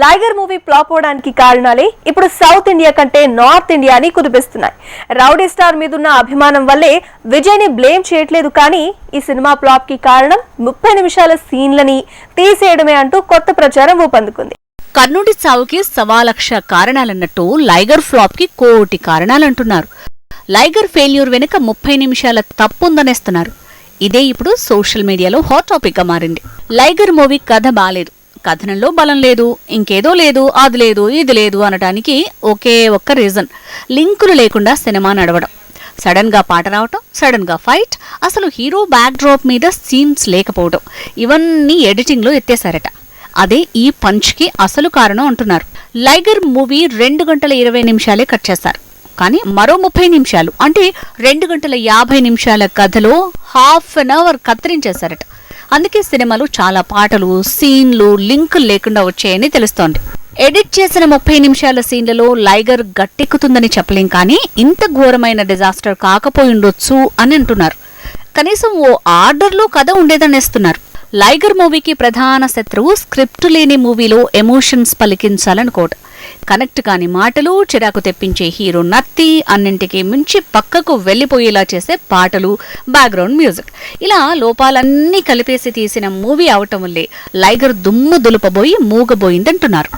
లైగర్ movie flop అవడానికి కారణాలే ఇప్పుడు south India కంటే నార్త్ ఇండియాని కుదిపిస్తున్నాయి. రౌడీ స్టార్ మీదున్న అభిమానం వల్లే విజయ్ని బ్లేమ్ చేయట్లేదు కానీ ఈ సినిమా ఫ్లాప్కి కారణం ముప్పై నిమిషాల సీన్లని తీసేయడమే అంటూ కొత్త ప్రచారం ఊపందుకుంది. కర్ణుడి చావుకి సవాలక్ష కారణాలన్నట్టు లైగర్ ఫ్లాప్కి కోటి కారణాలంటున్నారు. లైగర్ ఫెయిల్యూర్ వెనుక ముప్పై నిమిషాల తప్పుందనేస్తున్నారు. ఇదే ఇప్పుడు సోషల్ మీడియాలో హాట్ టాపిక్గా మారింది. లైగర్ మూవీ కథ బాలేదు. కథనంలో బలం లేదు ఇంకేదో లేదు అది లేదు ఇది లేదు అనటానికి ఒకే ఒక్క రీజన్. లింకులు లేకుండా సినిమా నడవడం. సడన్గా పాట రావటం సడన్గా ఫైట్ అసలు హీరో బ్యాక్ డ్రాప్ మీద సీన్స్ లేకపోవడం. ఇవన్నీ ఎడిటింగ్లో ఎత్తేశారట. అదే ఈ పంచ్కి అసలు కారణం అంటున్నారు. లైగర్ మూవీ రెండు గంటల ఇరవై నిమిషాలే కట్ చేశారు కానీ మరో ముప్పై నిమిషాలు అంటే రెండు గంటల యాభై నిమిషాల కథలో హాఫ్ అన్ అవర్ కత్తిరించేశారట. అందుకే సినిమాలు చాలా పాటలు సీన్లు లింకులు లేకుండా వచ్చాయని తెలుస్తోంది. ఎడిట్ చేసిన ముప్పై నిమిషాల సీన్లలో లైగర్ గట్టెక్కుతుందని చెప్పలేం కానీ ఇంత ఘోరమైన డిజాస్టర్ కాకపోయిండొచ్చు అని అంటున్నారు. కనీసం ఓ ఆర్డర్లో కథ ఉండేదనేస్తున్నారు. లైగర్ మూవీకి ప్రధాన శత్రువు స్క్రిప్ట్ లేని మూవీలో ఎమోషన్స్ పలికించాలనుకోవటం కనెక్ట్ కాని మాటలు చిరాకు తెప్పించే హీరో నత్తి అన్నింటికి మించి పక్కకు వెళ్ళిపోయేలా చేసే పాటలు బ్యాక్గ్రౌండ్ మ్యూజిక్ ఇలా లోపాలన్నీ కలిపేసి తీసిన మూవీ అవటం వల్లే లైగర్ దుమ్ము దులుపబోయి మూగబోయిందంటున్నారు.